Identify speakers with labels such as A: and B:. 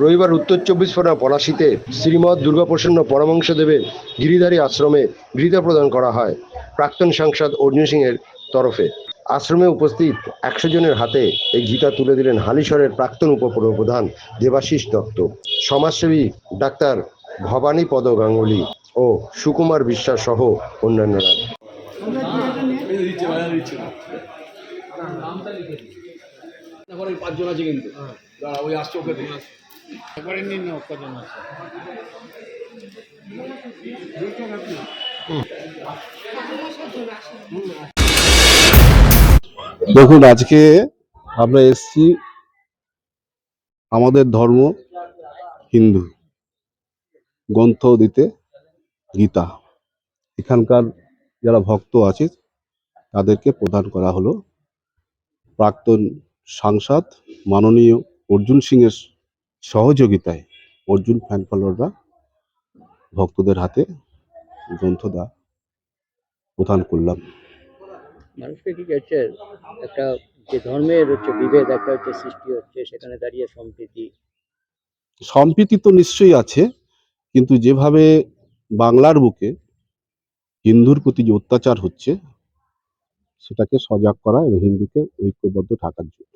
A: রবিবার উত্তর চব্বিশ পরগনা পলাশিতে শ্রীমৎ দুর্গাপ্রসন্ন পরমংশ দেবের গিরিধারী আশ্রমে গৃহীতা প্রদান করা হয় প্রাক্তন সাংসদ অর্জুন সিংয়ের তরফে। আশ্রমে উপস্থিত একশো জনের হাতে এই গীতা তুলে দিলেন হালিশহরের প্রাক্তন উপপ্রধান দেবাশিস দত্ত। সমাজসেবী ডাক্তার ভবানী পদ গাঙ্গুলি ও সুকুমার বিশ্বাস সহ অন্যান্যরা।
B: পাঁচজন আছে কিন্তু। ওই আসছে ওকে দেখে
C: একবারে নিন কজন আছে?
D: দেখুন, আজকে আমরা এসছি আমাদের ধর্ম হিন্দু। গ্রন্থ দিতে গীতা। এখানকার যারা ভক্ত আছে, তাদেরকে প্রদান করা হলো। প্রাক্তন সাংসদ মাননীয় অর্জুন সিংয়ের সহযোগিতায় অর্জুন ফ্যান ফলোয়াররা ভক্তদের হাতে গ্রন্থদা প্রদান করলাম।
E: মানুষকে কি হচ্ছে একটা যে ধর্মের হচ্ছে বিভেদ একটা হচ্ছে সৃষ্টি হচ্ছে সেখানে দাঁড়িয়ে সম্প্রীতি?
D: সম্প্রীতি তো নিশ্চয়ই আছে কিন্তু যেভাবে বাংলার বুকে হিন্দুর প্রতি যে অত্যাচার হচ্ছে সেটাকে সজাগ করা এবং হিন্দুকে ঐক্যবদ্ধ থাকার জন্য।